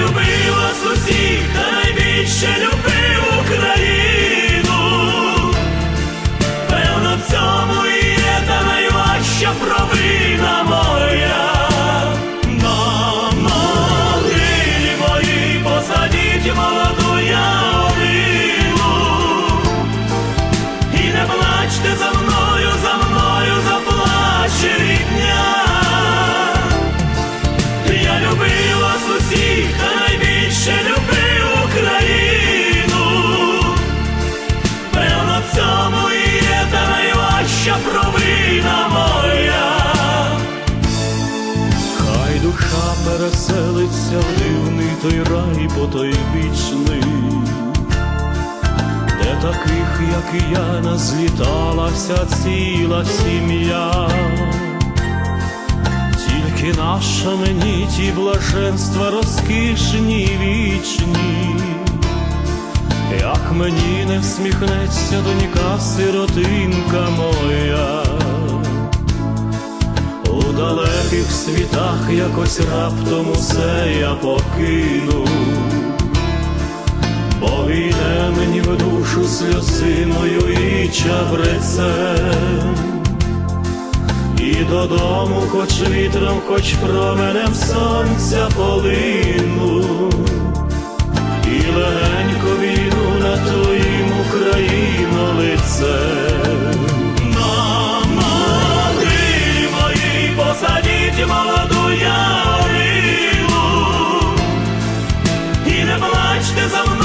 Я любив вас усіх, найбільше любив провина моя. Хай душа переселиться в дивний той рай потойбічний, де таких, як і я, назліталася ціла сім'я тільки наша мені ті блаженства розкішні як мені не всміхнеться донька сиротинка моя, у далеких світах якось раптом усе я покину, бо війне мені в душу сльозиною і чабрецем. І додому, хоч вітром, хоч променем сонця полине, Deus a